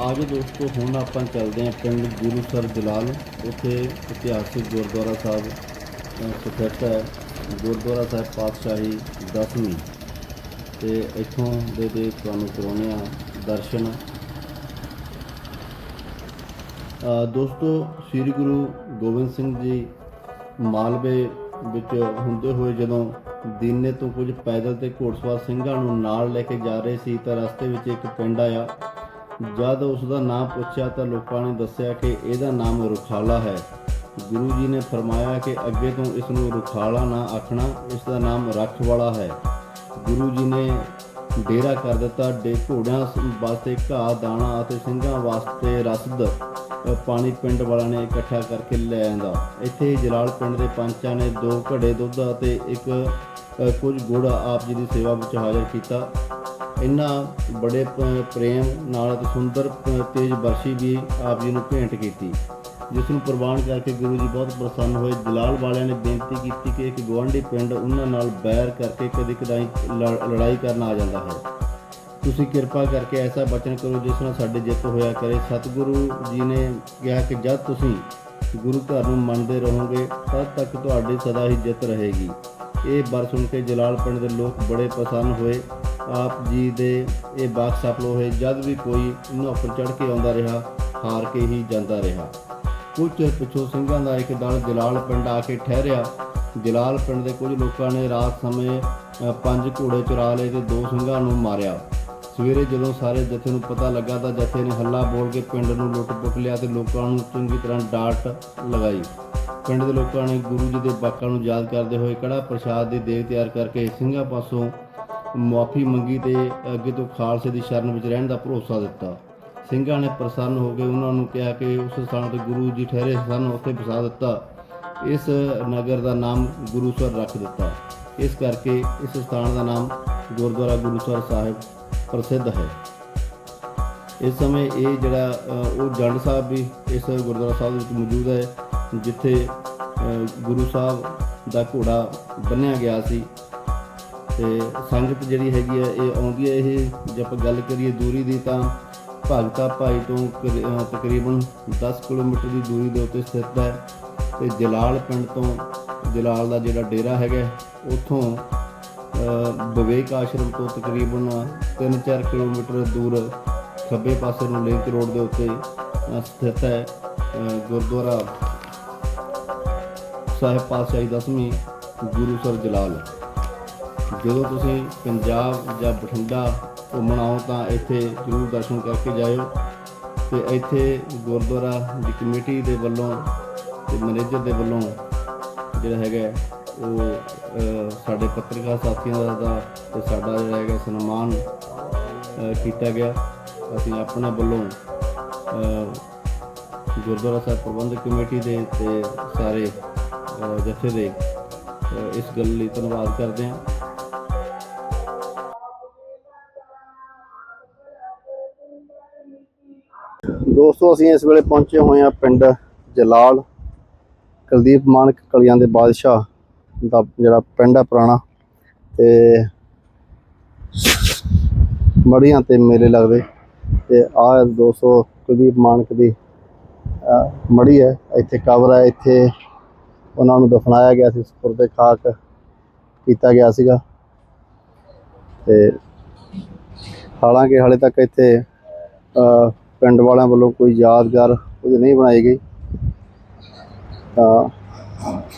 ਆਜੋ ਦੋਸਤੋ, ਹੁਣ ਆਪਾਂ ਚੱਲਦੇ ਹਾਂ ਪਿੰਡ ਗੁਰੂਸਰ ਜਲਾਲ, ਉੱਥੇ ਇਤਿਹਾਸਿਕ ਗੁਰਦੁਆਰਾ ਸਾਹਿਬ ਸਥਿਤ ਹੈ। ਗੁਰਦੁਆਰਾ ਸਾਹਿਬ ਪਾਤਸ਼ਾਹੀ ਦਸਵੀਂ। ਤੇ ਇੱਥੋਂ ਦੇ ਦੇ ਤੁਹਾਨੂੰ ਕਰਾਉਣੇ ਆ ਦਰਸ਼ਨ। ਦੋਸਤੋ, ਸ੍ਰੀ ਗੁਰੂ ਗੋਬਿੰਦ ਸਿੰਘ ਜੀ ਮਾਲਵੇ ਵਿੱਚ ਹੁੰਦੇ ਹੋਏ ਜਦੋਂ ਦੀਨੇ ਤੋਂ ਕੁਝ ਪੈਦਲ ਤੇ ਘੋੜਸਵਾਰ ਸਿੰਘਾਂ ਨੂੰ ਨਾਲ ਲੈ ਕੇ ਜਾ ਰਹੇ ਸੀ ਤਾਂ ਰਸਤੇ ਵਿੱਚ ਇੱਕ ਪਿੰਡ ਆਇਆ। ਜਦ ਉਸ ਦਾ ਨਾਮ ਪੁੱਛਿਆ ਤਾਂ ਲੋਕਾਂ ਨੇ ਦੱਸਿਆ ਕਿ ਇਹਦਾ ਨਾਮ ਰੁਖਾਲਾ ਹੈ। ਗੁਰੂ ਜੀ ਨੇ ਫਰਮਾਇਆ ਕਿ ਅੱਗੇ ਤੋਂ ਇਸ ਨੂੰ ਰੁਖਾਲਾ ਨਾ ਆਖਣਾ ਇਸ ਦਾ ਨਾਮ ਰੱਖ ਵਾਲਾ ਹੈ। ਗੁਰੂ ਜੀ ਨੇ ਡੇਰਾ ਕਰ ਦਿੱਤਾ। ਡੇ ਘੋੜਿਆਂ ਵਾਸਤੇ ਘਾਹ, ਦਾਣਾ ਅਤੇ ਸਿੰਘਾਂ ਵਾਸਤੇ ਰਸਦ ਪਾਣੀ ਪਿੰਡ ਵਾਲਿਆਂ ਨੇ ਇਕੱਠਾ ਕਰਕੇ ਲੈ ਆਂਦਾ। ਇੱਥੇ ਹੀ ਜਲਾਲ ਪਿੰਡ ਦੇ ਪੰਚਾਂ ਨੇ ਦੋ ਘੜੇ ਦੁੱਧ ਅਤੇ ਇੱਕ ਕੁਝ ਗੁੜ ਆਪ ਜੀ ਦੀ ਸੇਵਾ ਵਿੱਚ ਹਾਜ਼ਰ ਕੀਤਾ। ਇਹਨਾਂ ਬੜੇ ਪ੍ਰੇਮ ਨਾਲ ਅਤੇ ਸੁੰਦਰ ਤੇਜ ਬਰਸ਼ੀ ਵੀ ਆਪ ਜੀ ਨੂੰ ਭੇਂਟ ਕੀਤੀ, ਜਿਸ ਨੂੰ ਪ੍ਰਵਾਨ ਕਰਕੇ ਗੁਰੂ ਜੀ ਬਹੁਤ ਪ੍ਰਸੰਨ ਹੋਏ। ਜਲਾਲ ਵਾਲਿਆਂ ਨੇ ਬੇਨਤੀ ਕੀਤੀ ਕਿ ਇੱਕ ਗਵਾਂਢੀ ਪਿੰਡ ਉਹਨਾਂ ਨਾਲ ਬੈਰ ਕਰਕੇ ਕਦੇ ਕਦਾਈ ਲੜ- ਲੜਾਈ ਕਰਨ ਆ ਜਾਂਦਾ ਹੈ। ਤੁਸੀਂ ਕਿਰਪਾ ਕਰਕੇ ਐਸਾ ਬਚਨ ਕਰੋ ਜਿਸ ਨਾਲ ਸਾਡੇ ਜਿੱਤ ਹੋਇਆ ਕਰੇ। ਸਤਿਗੁਰੂ ਜੀ ਨੇ ਕਿਹਾ ਕਿ ਜਦ ਤੁਸੀਂ ਗੁਰੂ ਘਰ ਨੂੰ ਮੰਨਦੇ ਰਹੋਗੇ, ਤਦ ਤੱਕ ਤੁਹਾਡੀ ਸਦਾ ਹੀ ਜਿੱਤ ਰਹੇਗੀ। ਇਹ ਬਰ ਸੁਣ ਕੇ ਜਲਾਲ ਪਿੰਡ ਦੇ ਲੋਕ ਬੜੇ ਪ੍ਰਸੰਨ ਹੋਏ। ਆਪ ਜੀ ਦੇ ਇਹ ਬਾਤ ਸਫਲ ਹੋਏ ਜਦ ਵੀ ਕੋਈ ਇਹਨਾਂ ਉੱਪਰ ਚੜ ਕੇ ਆਉਂਦਾ ਰਿਹਾ, ਹਾਰ ਕੇ ਹੀ ਜਾਂਦਾ ਰਿਹਾ। ਕੁਝ ਚਿਰ ਪਿਛੋਂ ਸਿੰਘਾਂ ਦਾ ਇੱਕ ਦਲ ਜਲਾਲ ਪਿੰਡ ਆ ਕੇ ਠਹਿਰਿਆ। ਜਲਾਲ ਪਿੰਡ ਦੇ ਕੁਝ ਲੋਕਾਂ ਨੇ ਰਾਤ ਸਮੇਂ ਪੰਜ ਘੋੜੇ ਚੁਰਾ ਲਏ ਤੇ ਦੋ ਸਿੰਘਾਂ ਨੂੰ ਮਾਰਿਆ। ਸਵੇਰੇ ਜਦੋਂ ਸਾਰੇ ਜਥੇ ਨੂੰ ਪਤਾ ਲੱਗਾ ਤਾਂ ਜਥੇ ਨੇ ਹੱਲਾ ਬੋਲ ਕੇ ਪਿੰਡ ਨੂੰ ਲੁੱਟ ਪੁੱਟ ਲਿਆ ਤੇ ਲੋਕਾਂ ਨੂੰ ਚੰਗੀ ਤਰ੍ਹਾਂ ਡਾਟ ਲਗਾਈ। ਪਿੰਡ ਦੇ ਲੋਕਾਂ ਨੇ ਗੁਰੂ ਜੀ ਦੇ ਬਾਕਾਂ ਨੂੰ ਯਾਦ ਕਰਦੇ ਹੋਏ ਕੜਾ ਪ੍ਰਸ਼ਾਦ ਦੀ ਦੇਗ ਤਿਆਰ ਕਰਕੇ ਸਿੰਘਾਂ ਪਾਸੋਂ ਮੁਆਫੀ ਮੰਗੀ ਤੇ ਅੱਗੇ ਤੋਂ ਖਾਲਸੇ ਦੀ ਸ਼ਰਨ ਵਿੱਚ ਰਹਿਣ ਦਾ ਭਰੋਸਾ ਦਿੱਤਾ। ਸਿੰਘਾਂ ਨੇ ਪ੍ਰਸੰਨ ਹੋ ਕੇ ਉਹਨਾਂ ਨੂੰ ਕਿਹਾ ਕਿ ਉਸ ਸਥਾਨ ਤੇ ਗੁਰੂ ਜੀ ਠਹਿਰੇ ਸਨ, ਉੱਥੇ ਵਸਾ ਦਿੱਤਾ। ਇਸ ਨਗਰ ਦਾ ਨਾਮ ਗੁਰੂਸਰ ਰੱਖ ਦਿੱਤਾ। ਇਸ ਕਰਕੇ ਇਸ ਸਥਾਨ ਦਾ ਨਾਮ ਗੁਰਦੁਆਰਾ ਗੁਰੂਸਰ ਸਾਹਿਬ ਪ੍ਰਸਿੱਧ ਹੈ। ਇਸ ਸਮੇਂ ਇਹ ਜਿਹੜਾ ਉਹ ਜੰਡ ਸਾਹਿਬ ਵੀ ਇਸ ਗੁਰਦੁਆਰਾ ਸਾਹਿਬ ਵਿੱਚ ਮੌਜੂਦ ਹੈ, ਜਿੱਥੇ ਗੁਰੂ ਸਾਹਿਬ ਦਾ ਘੋੜਾ ਬੰਨਿਆ ਗਿਆ ਸੀ। ਤੇ ਸੰਗਤ ਜਿਹੜੀ ਹੈਗੀ ਹੈ ਇਹ ਆਉਂਦੀ ਹੈ ਇਹ ਜੇ ਆਪਾਂ ਗੱਲ ਕਰੀਏ ਦੂਰੀ ਦੀ ਤਾਂ ਭਗਤਾ ਭਾਈ ਤੋਂ ਕਰੀ- ਤਕਰੀਬਨ 10 ਕਿਲੋਮੀਟਰ ਦੀ ਦੂਰੀ ਦੇ ਉੱਤੇ ਸਥਿਤ ਹੈ ਤੇ ਜਲਾਲ ਪਿੰਡ ਤੋਂ ਜਲਾਲ ਦਾ ਜਿਹੜਾ ਡੇਰਾ ਹੈਗਾ, ਉੱਥੋਂ ਵਿਵੇਕ ਆਸ਼ਰਮ ਤੋਂ ਤਕਰੀਬਨ 3-4 ਕਿਲੋਮੀਟਰ ਦੂਰ ਖੱਬੇ ਪਾਸੇ ਨੂੰ ਲਿੰਕ ਰੋਡ ਦੇ ਉੱਤੇ ਸਥਿਤ ਹੈ ਗੁਰਦੁਆਰਾ ਸਾਹਿਬ ਪਾਤਸ਼ਾਹੀ ਦਸਵੀਂ ਗੁਰੂ ਸਰ ਜਲਾਲ। ਜਦੋਂ ਤੁਸੀਂ ਪੰਜਾਬ ਜਾਂ ਬਠਿੰਡਾ ਘੁੰਮਣ ਆਓ ਤਾਂ ਇੱਥੇ ਜ਼ਰੂਰ ਦਰਸ਼ਨ ਕਰਕੇ ਜਾਇਓ ਤੇ ਇੱਥੇ ਗੁਰਦੁਆਰਾ ਦੀ ਕਮੇਟੀ ਦੇ ਵੱਲੋਂ ਤੇ ਮੈਨੇਜਰ ਦੇ ਵੱਲੋਂ ਜਿਹੜਾ ਹੈਗਾ ਉਹ ਸਾਡੇ ਪੱਤਰਕਾਰ ਸਾਥੀਆਂ ਦਾ ਦਾ ਤੇ ਸਾਡਾ ਜਿਹੜਾ ਹੈਗਾ ਸਨਮਾਨ ਕੀਤਾ ਗਿਆ। ਅਸੀਂ ਆਪਣੇ ਵੱਲੋਂ ਗੁਰਦੁਆਰਾ ਸਾਹਿਬ ਪ੍ਰਬੰਧਕ ਕਮੇਟੀ ਦੇ ਤੇ ਸਾਰੇ ਜਥੇ ਦੇ ਇਸ ਗੱਲ ਲਈ ਧੰਨਵਾਦ ਕਰਦੇ ਹਾਂ। ਦੋਸਤੋ, ਅਸੀਂ ਇਸ ਵੇਲੇ ਪਹੁੰਚੇ ਹੋਏ ਹਾਂ ਪਿੰਡ ਜਲਾਲ, ਕੁਲਦੀਪ ਮਾਨਕ ਕਲੀਆਂ ਦੇ ਬਾਦਸ਼ਾਹ ਦਾ ਜਿਹੜਾ ਪਿੰਡ ਆ ਪੁਰਾਣਾ ਤੇ ਮੜੀਆਂ ਤੇ ਮੇਲੇ ਲੱਗਦੇ ਤੇ ਆ ਦੋਸਤੋ, ਕੁਲਦੀਪ ਮਾਨਕ ਦੀ ਮੜੀ ਹੈ, ਇੱਥੇ ਕਬਰ ਹੈ, ਇੱਥੇ ਉਹਨਾਂ ਨੂੰ ਦਫਨਾਇਆ ਗਿਆ ਸੀ ਸਪੁਰਦੇ ਖਾਕ ਕੀਤਾ ਗਿਆ ਸੀਗਾ ਤੇ ਹਾਲਾਂਕਿ ਹਾਲੇ ਤੱਕ ਇੱਥੇ ਪਿੰਡ ਵਾਲਿਆਂ ਵੱਲੋਂ ਕੋਈ ਯਾਦਗਾਰ ਕੁਝ ਨਹੀਂ ਬਣਾਈ ਗਈ। ਤਾਂ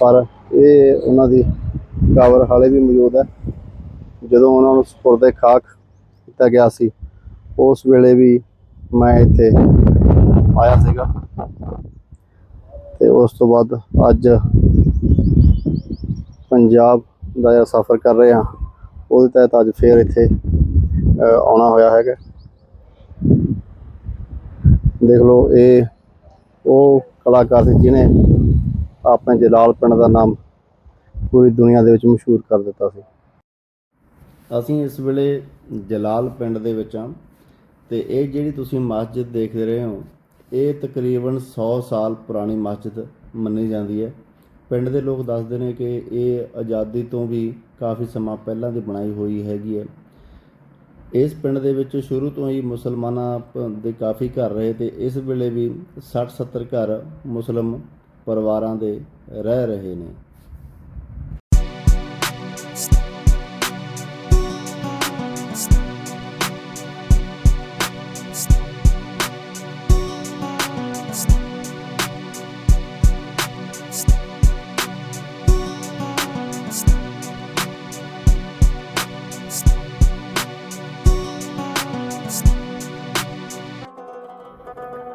ਪਰ ਇਹ ਉਹਨਾਂ ਦੀ ਕਬਰ ਹਾਲੇ ਵੀ ਮੌਜੂਦ ਹੈ। ਜਦੋਂ ਉਹਨਾਂ ਨੂੰ ਸਪੁਰਦੇ ਖਾਕ ਕੀਤਾ ਗਿਆ ਸੀ, ਉਸ ਵੇਲੇ ਵੀ ਮੈਂ ਇੱਥੇ ਆਇਆ ਸੀਗਾ। ਤੇ ਉਸ ਤੋਂ ਬਾਅਦ ਅੱਜ ਪੰਜਾਬ ਦਾ ਜਿਹੜਾ ਸਫ਼ਰ ਕਰ ਰਹੇ ਹਾਂ, ਉਹਦੇ ਤਹਿਤ ਅੱਜ ਫੇਰ ਇੱਥੇ ਆਉਣਾ ਹੋਇਆ ਹੈਗਾ। ਦੇਖ ਲਓ, ਇਹ ਉਹ ਕਲਾਕਾਰ ਸੀ ਜਿਨੇ ਆਪਣੇ ਜਲਾਲ ਪਿੰਡ ਦਾ ਨਾਮ ਪੂਰੀ ਦੁਨੀਆ ਦੇ ਵਿੱਚ ਮਸ਼ਹੂਰ ਕਰ ਦਿੱਤਾ ਸੀ। ਅਸੀਂ ਇਸ ਵੇਲੇ ਜਲਾਲ ਪਿੰਡ ਦੇ ਵਿੱਚ ਹਾਂ ਤੇ ਇਹ ਜਿਹੜੀ ਤੁਸੀਂ ਮਸਜਿਦ ਦੇਖਦੇ ਰਹੇ ਹੋ, ਇਹ ਤਕਰੀਬਨ 100 ਸਾਲ ਪੁਰਾਣੀ ਮਸਜਿਦ ਮੰਨੀ ਜਾਂਦੀ ਹੈ। ਪਿੰਡ ਦੇ ਲੋਕ ਦੱਸਦੇ ਨੇ ਕਿ ਇਹ ਆਜ਼ਾਦੀ ਤੋਂ ਵੀ ਕਾਫੀ ਸਮਾਂ ਪਹਿਲਾਂ ਦੀ ਬਣਾਈ ਹੋਈ ਹੈਗੀ ਹੈ। ਇਸ ਪਿੰਡ ਦੇ ਵਿੱਚ ਸ਼ੁਰੂ ਤੋਂ ਹੀ ਮੁਸਲਮਾਨਾਂ ਪ- ਦੇ ਕਾਫੀ ਘਰ ਰਹੇ ਤੇ ਇਸ ਵੇਲੇ ਵੀ 60-70 ਘਰ ਮੁਸਲਮ ਪਰਿਵਾਰਾਂ ਦੇ ਰਹਿ ਰਹੇ ਨੇ।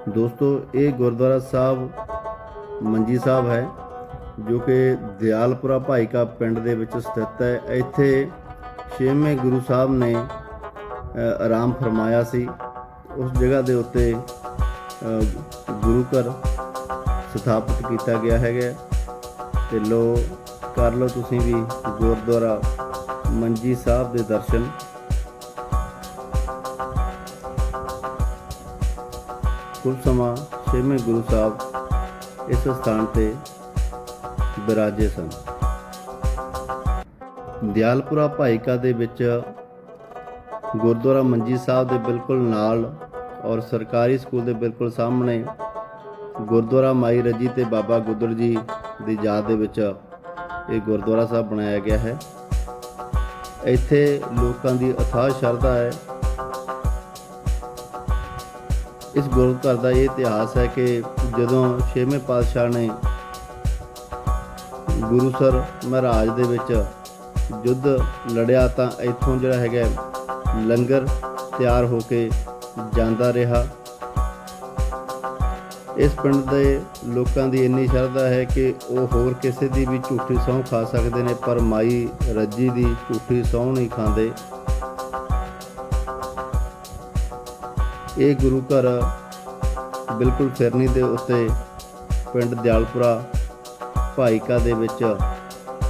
ਦੋਸਤੋ, ਇਹ ਗੁਰਦੁਆਰਾ ਸਾਹਿਬ ਮੰਜੀ ਸਾਹਿਬ ਹੈ, ਜੋ ਕਿ ਦਿਆਲਪੁਰਾ ਭਾਈਕਾ ਪਿੰਡ ਦੇ ਵਿੱਚ ਸਥਿਤ ਹੈ। ਇੱਥੇ ਛੇਵੇਂ ਗੁਰੂ ਸਾਹਿਬ ਨੇ ਆਰਾਮ ਫਰਮਾਇਆ ਸੀ। ਉਸ ਜਗ੍ਹਾ ਦੇ ਉੱਤੇ ਗੁਰੂ ਘਰ ਸਥਾਪਿਤ ਕੀਤਾ ਗਿਆ ਹੈਗਾ ਤੇ ਲੋ ਕਰ ਲਓ ਤੁਸੀਂ ਵੀ ਗੁਰਦੁਆਰਾ ਮੰਜੀ ਸਾਹਿਬ ਦੇ ਦਰਸ਼ਨ। ਕੁਝ ਸਮਾਂ ਛੇਵੇਂ ਗੁਰੂ ਸਾਹਿਬ ਇਸ ਸਥਾਨ ਤੇ ਬਿਰਾਜੇ ਸਨ। ਦਿਆਲਪੁਰਾ ਭਾਈਕਾ ਦੇ ਵਿੱਚ ਗੁਰਦੁਆਰਾ ਮੰਜੀ ਸਾਹਿਬ ਦੇ ਬਿਲਕੁਲ ਨਾਲ ਔਰ ਸਰਕਾਰੀ ਸਕੂਲ ਦੇ ਬਿਲਕੁਲ ਸਾਹਮਣੇ ਗੁਰਦੁਆਰਾ ਮਾਈ ਰਜੀ ਤੇ ਬਾਬਾ ਗੁੱਦੜ ਜੀ ਦੀ ਯਾਦ ਦੇ ਵਿੱਚ ਇਹ ਗੁਰਦੁਆਰਾ ਸਾਹਿਬ ਬਣਾਇਆ ਗਿਆ ਹੈ। ਇੱਥੇ ਲੋਕਾਂ ਦੀ ਅਥਾਹ ਸ਼ਰਧਾ ਹੈ। ਇਸ ਗੁਰੂ ਘਰ ਦਾ ਇਹ ਇਤਿਹਾਸ ਹੈ ਕਿ ਜਦੋਂ ਛੇਵੇਂ ਪਾਤਸ਼ਾਹ ਨੇ ਗੁਰੂਸਰ ਮਹਾਰਾਜ ਦੇ ਵਿੱਚ ਯੁੱਧ ਲੜਿਆ ਤਾਂ ਇੱਥੋਂ ਜਿਹੜਾ ਹੈਗਾ ਲੰਗਰ ਤਿਆਰ ਹੋ ਕੇ ਜਾਂਦਾ ਰਿਹਾ। ਇਸ ਪਿੰਡ ਦੇ ਲੋਕਾਂ ਦੀ ਇੰਨੀ ਸ਼ਰਧਾ ਹੈ ਕਿ ਉਹ ਹੋਰ ਕਿਸੇ ਦੀ ਵੀ ਝੂਠੀ ਸਹੁੰ ਖਾ ਸਕਦੇ ਨੇ, ਪਰ ਮਾਈ ਰੱਜੀ ਦੀ ਝੂਠੀ ਸਹੁੰ ਨਹੀਂ ਖਾਂਦੇ। ਇਹ ਗੁਰੂ ਘਰ ਬਿਲਕੁਲ ਫਿਰਨੀ ਦੇ ਉੱਤੇ ਪਿੰਡ ਦਿਆਲਪੁਰਾ ਭਾਈਕਾ ਦੇ ਵਿੱਚ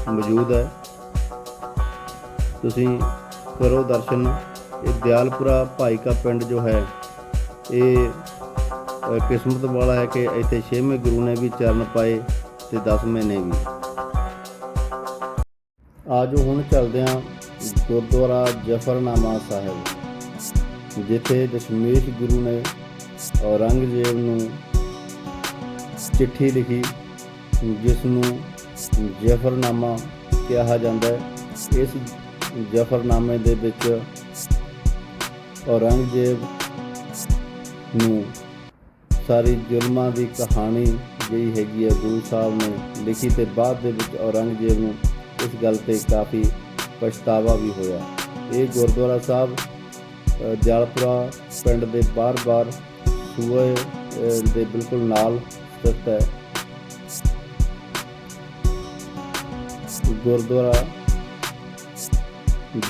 ਮੌਜੂਦ ਹੈ। ਤੁਸੀਂ ਕਰੋ ਦਰਸ਼ਨ। ਇਹ ਦਿਆਲਪੁਰਾ ਭਾਈਕਾ ਪਿੰਡ ਜੋ ਹੈ, ਇਹ ਕਿਸਮਤ ਵਾਲਾ ਹੈ ਕਿ ਇੱਥੇ ਛੇਵੇਂ ਗੁਰੂ ਨੇ ਵੀ ਚਰਨ ਪਾਏ ਤੇ 10ਵੇਂ ਨੇ ਵੀ। ਆਜੋ ਹੁਣ ਚੱਲਦੇ ਹਾਂ ਗੁਰਦੁਆਰਾ ਜਫਰਨਾਮਾ ਸਾਹਿਬ। ਜਿੱਥੇ ਦਸ਼ਮੇਸ਼ ਗੁਰੂ ਨੇ ਔਰੰਗਜ਼ੇਬ ਨੂੰ ਚਿੱਠੀ ਲਿਖੀ ਜਿਸ ਨੂੰ ਜਫਰਨਾਮਾ ਕਿਹਾ ਜਾਂਦਾ ਹੈ। ਇਸ ਜਫਰਨਾਮੇ ਦੇ ਵਿੱਚ ਔਰੰਗਜ਼ੇਬ ਨੂੰ ਸਾਰੀ ਜ਼ੁਲਮਾਂ ਦੀ ਕਹਾਣੀ ਜਿਹੜੀ ਹੈਗੀ ਹੈ, ਗੁਰੂ ਸਾਹਿਬ ਨੇ ਲਿਖੀ ਤੇ ਬਾਅਦ ਦੇ ਵਿੱਚ ਔਰੰਗਜ਼ੇਬ ਨੂੰ ਇਸ ਗੱਲ ਤੇ ਕਾਫੀ ਪਛਤਾਵਾ ਵੀ ਹੋਇਆ। ਇਹ ਗੁਰਦੁਆਰਾ ਸਾਹਿਬ ਜਲਪੁਰਾ ਪਿੰਡ ਦੇ ਬਾਰ-ਬਾਰ ਸੂਏ ਦੇ ਬਿਲਕੁਲ ਨਾਲ ਸਥਿਤ ਹੈ। ਗੁਰਦੁਆਰਾ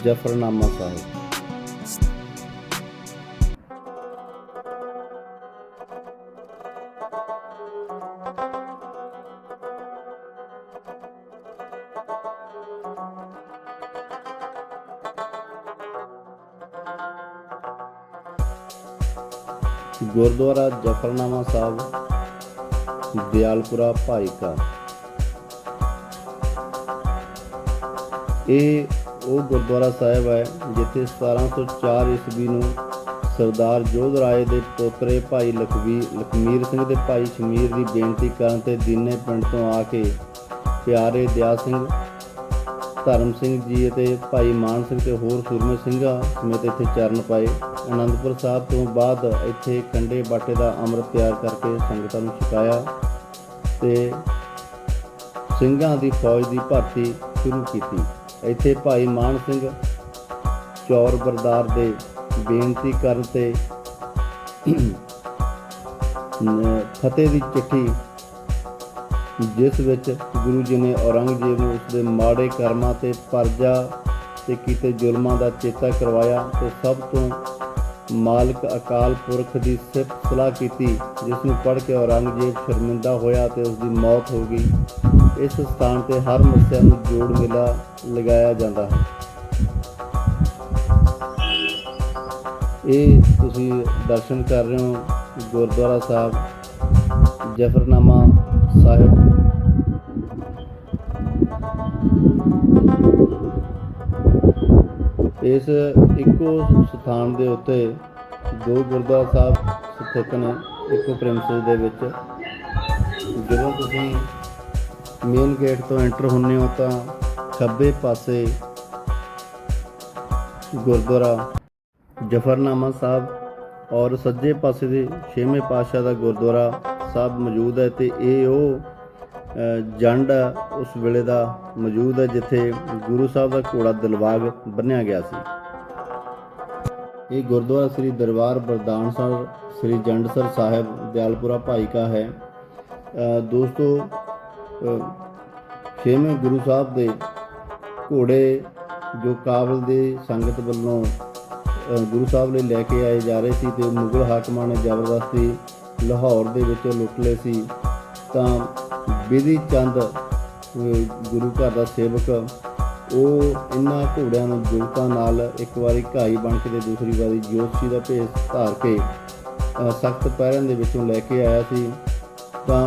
ਜਫਰਨਾਮਾ ਸਾਹਿਬ। ਗੁਰਦੁਆਰਾ ਜਫਰਨਾਮਾ ਸਾਹਿਬ, ਦਿਆਲਪੁਰਾ ਭਾਈਕਾ। ਇਹ ਉਹ ਗੁਰਦੁਆਰਾ ਸਾਹਿਬ ਹੈ, ਜਿੱਥੇ 1704 ਈਸਵੀ ਨੂੰ ਸਰਦਾਰ ਜੋਧ ਰਾਏ ਦੇ ਪੋਤਰੇ ਭਾਈ ਲਖਵੀਰ ਲਖਮੀਰ ਸਿੰਘ ਦੇ ਭਾਈ ਸ਼ਮੀਰ ਦੀ ਬੇਨਤੀ ਕਰਨ ਤੇ ਦੀਨੇ ਪਿੰਡ ਤੋਂ ਆ ਕੇ ਪਿਆਰੇ ਦਿਆ ਸਿੰਘ ਧਰਮ ਸਿੰਘ ਜੀ ਅਤੇ ਭਾਈ ਮਾਨ ਸਿੰਘ ਤੇ ਹੋਰ ਸੂਰਮੇ ਸਿੰਘਾਂ ਸਮੇਤ ਇੱਥੇ ਚਰਨ ਪਾਏ। ਅਨੰਦਪੁਰ ਸਾਹਿਬ ਤੋਂ ਬਾਅਦ ਇੱਥੇ ਕੰਡੇ ਬਾਟੇ ਦਾ ਅੰਮ੍ਰਿਤ ਤਿਆਰ ਕਰਕੇ ਸੰਗਤਾਂ ਨੂੰ ਛਕਾਇਆ ਤੇ ਸਿੰਘਾਂ ਦੀ ਫੌਜ ਦੀ ਭਰਤੀ ਸ਼ੁਰੂ ਕੀਤੀ। ਇੱਥੇ ਭਾਈ ਮਾਨ ਸਿੰਘ ਚੌਰ ਬਰਦਾਰ ਦੇ ਬੇਨਤੀ ਕਰਨ ਤੇ ਫਤਿਹ ਦੀ ਚਿੱਠੀ ਜਿਸ ਵਿੱਚ ਗੁਰੂ ਜੀ ਨੇ ਔਰੰਗਜ਼ੇਬ ਨੂੰ ਉਸ ਦੇ ਮਾੜੇ ਕਰਮਾਂ ਤੇ ਪਰਜਾ ਤੇ ਕੀਤੇ ਜ਼ੁਲਮਾਂ ਦਾ ਚੇਤਾ ਕਰਵਾਇਆ ਤੇ ਸਭ ਤੋਂ ਮਾਲਕ ਅਕਾਲ ਪੁਰਖ ਦੀ ਸਿਫਤ ਸਲਾਹ ਕੀਤੀ, ਜਿਸ ਨੂੰ ਪੜ੍ਹ ਕੇ ਔਰੰਗਜ਼ੇਬ ਸ਼ਰਮਿੰਦਾ ਹੋਇਆ ਤੇ ਉਸ ਦੀ ਮੌਤ ਹੋ ਗਈ। ਇਸ ਸਥਾਨ ਤੇ ਹਰ ਮੱਸਿਆ ਨੂੰ ਜੋੜ ਮੇਲਾ ਲਗਾਇਆ ਜਾਂਦਾ ਹੈ। ਇਹ ਤੁਸੀਂ ਦਰਸ਼ਨ ਕਰ ਰਹੇ ਹੋ ਗੁਰਦੁਆਰਾ ਸਾਹਿਬ ਜਫਰਨਾਮਾ ਸਾਹਿਬ ਇਸ ਇੱਕੋ ਸਥਾਨ ਦੇ ਉੱਤੇ ਦੋ ਗੁਰਦੁਆਰਾ ਸਾਹਿਬ ਸਥਿਤ ਨੇ, ਇੱਕੋ ਪ੍ਰੈਮਿਸਿਸ ਦੇ ਵਿੱਚ। ਜਦੋਂ ਤੁਸੀਂ ਮੇਨ ਗੇਟ ਤੋਂ ਐਂਟਰ ਹੁੰਦੇ ਹੋ ਤਾਂ ਖੱਬੇ ਪਾਸੇ ਗੁਰਦੁਆਰਾ ਜਫਰਨਾਮਾ ਸਾਹਿਬ ਔਰ ਸੱਜੇ ਪਾਸੇ ਦੇ ਛੇਵੇਂ ਪਾਤਸ਼ਾਹ ਦਾ ਗੁਰਦੁਆਰਾ ਸਾਹਿਬ ਮੌਜੂਦ ਹੈ ਤੇ ਇਹ ਉਹ ਜੰਡ ਉਸ ਵੇਲੇ ਦਾ ਮੌਜੂਦ ਹੈ ਜਿੱਥੇ ਗੁਰੂ ਸਾਹਿਬ ਦਾ ਘੋੜਾ ਦਿਲਵਾਗ ਬੰਨਿਆ ਗਿਆ ਸੀ। ਇਹ ਗੁਰਦੁਆਰਾ ਸ੍ਰੀ ਦਰਬਾਰ ਬਰਦਾਨ ਸਾਹਿਬ, ਸ੍ਰੀ ਜੰਡਸਰ ਸਾਹਿਬ ਦਿਆਲਪੁਰਾ ਭਾਈ ਕਾ ਹੈ। ਦੋਸਤੋ ਛੇਵੇਂ ਗੁਰੂ ਸਾਹਿਬ ਦੇ ਘੋੜੇ ਜੋ ਕਾਬਲ ਦੇ ਸੰਗਤ ਵੱਲੋਂ ਗੁਰੂ ਸਾਹਿਬ ਲਈ ਲੈ ਕੇ ਆਏ ਜਾ ਰਹੇ ਸੀ ਤੇ ਮੁਗਲ ਹਾਕਮਾਂ ਨੇ ਜ਼ਬਰਦਸਤੀ ਲਾਹੌਰ ਦੇ ਵਿੱਚ ਲੁੱਟ ਲਏ ਸੀ, ਤਾਂ ਬਿਧੀ ਚੰਦ ਗੁਰੂ ਘਰ ਦਾ ਸੇਵਕ ਉਹ ਇਹਨਾਂ ਘੋੜਿਆਂ ਨੂੰ ਜੋਤਾਂ ਨਾਲ ਇੱਕ ਵਾਰੀ ਘਾਈ ਬਣ ਕੇ ਤੇ ਦੂਸਰੀ ਵਾਰੀ ਜੋਤਸ਼ੀ ਦਾ ਭੇਸ ਧਾਰ ਕੇ ਸਖਤ ਪਹਿਰਨ ਦੇ ਵਿੱਚੋਂ ਲੈ ਕੇ ਆਇਆ ਸੀ। ਤਾਂ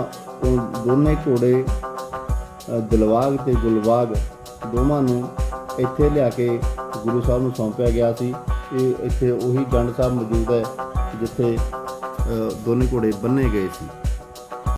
ਉਹ ਦੋਨੇ ਘੋੜੇ ਅ, ਦਿਲਵਾਗ ਤੇ ਗੁਲਵਾਗ ਦੋਵਾਂ ਨੂੰ ਇੱਥੇ ਲਿਆ ਕੇ ਗੁਰੂ ਸਾਹਿਬ ਨੂੰ ਸੌਂਪਿਆ ਗਿਆ ਸੀ। ਇਹ ਇੱਥੇ ਉਹੀ ਗੰਡ ਸਾਹਿਬ ਮੌਜੂਦ ਹੈ ਜਿੱਥੇ ਦੋਨੇ ਘੋੜੇ ਬੰਨੇ ਗਏ ਸੀ।